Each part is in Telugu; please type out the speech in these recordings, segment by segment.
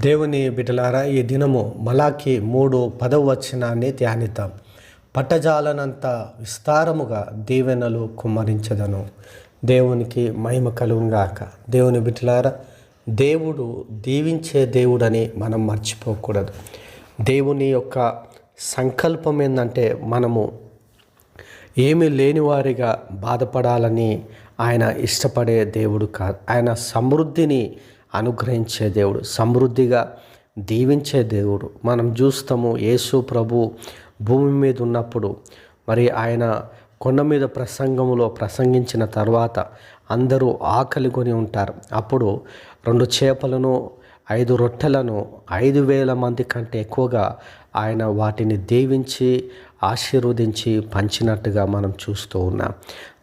దేవుని బిడ్డలారా ఈ దినము మలాకి మూడు పదవ వచనాన్ని ధ్యానిద్దాం. పట్టజాలనంత విస్తారముగా దీవెనలు కుమ్మరించదను. దేవునికి మహిమ కలుగుగాక దేవుని బిడ్డలారా దేవుడు దీవించే దేవుడని మనం మర్చిపోకూడదు. దేవుని యొక్క సంకల్పం ఏంటంటే మనము ఏమీ లేనివారిగా బాధపడాలని ఆయన ఇష్టపడే దేవుడు కాదు. ఆయన సమృద్ధిని అనుగ్రహించే దేవుడు సమృద్ధిగా దీవించే దేవుడు. మనం చూస్తాము యేసు ప్రభు భూమి మీద ఉన్నప్పుడు మరి ఆయన కొండ మీద ప్రసంగములో ప్రసంగించిన తర్వాత అందరూ ఆకలి కొని ఉంటారు. అప్పుడు రెండు చేపలను ఐదు రొట్టెలను ఐదు వేల మంది కంటే ఎక్కువగా ఆయన వాటిని దీవించి ఆశీర్వదించి పంచినట్టుగా మనం చూస్తూ ఉన్నాం.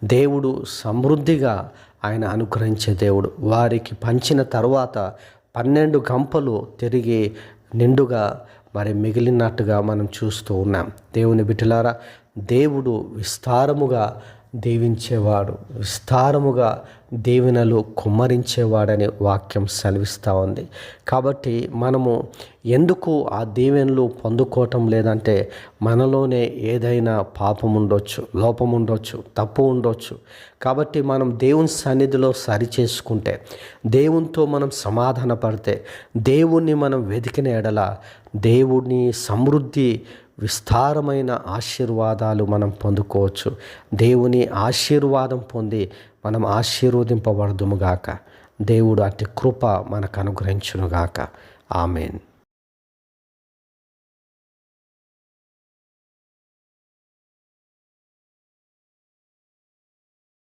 దేవుడు సమృద్ధిగా ఆయన అనుగ్రహించే దేవుడు. వారికి పంచిన తర్వాత పన్నెండు గంపలు తిరిగి నిండుగా మరి మిగిలినట్టుగా మనం చూస్తూ ఉన్నాం. దేవుని బిడ్డలారా దేవుడు విస్తారముగా దీవించేవాడు విస్తారముగా దీవెనలు కుమ్మరించేవాడని వాక్యం సెలవిస్తూ ఉంది. కాబట్టి మనము ఎందుకు ఆ దీవెనలు పొందుకోవటం లేదంటే మనలోనే ఏదైనా పాపం ఉండొచ్చు లోపం ఉండొచ్చు తప్పు ఉండొచ్చు. కాబట్టి మనం దేవుని సన్నిధిలో సరి చేసుకుంటే దేవునితో మనం సమాధాన పడితే దేవుణ్ణి మనం వెతికిన ఎడల దేవుని సమృద్ధి విస్తారమైన ఆశీర్వాదాలు మనం పొందుకోవచ్చు. దేవుని ఆశీర్వాదం పొంది మనం ఆశీర్వదింపబడదుముగాక దేవుడు అతి కృప మనకు అనుగ్రహించునుగాక ఆమెన్.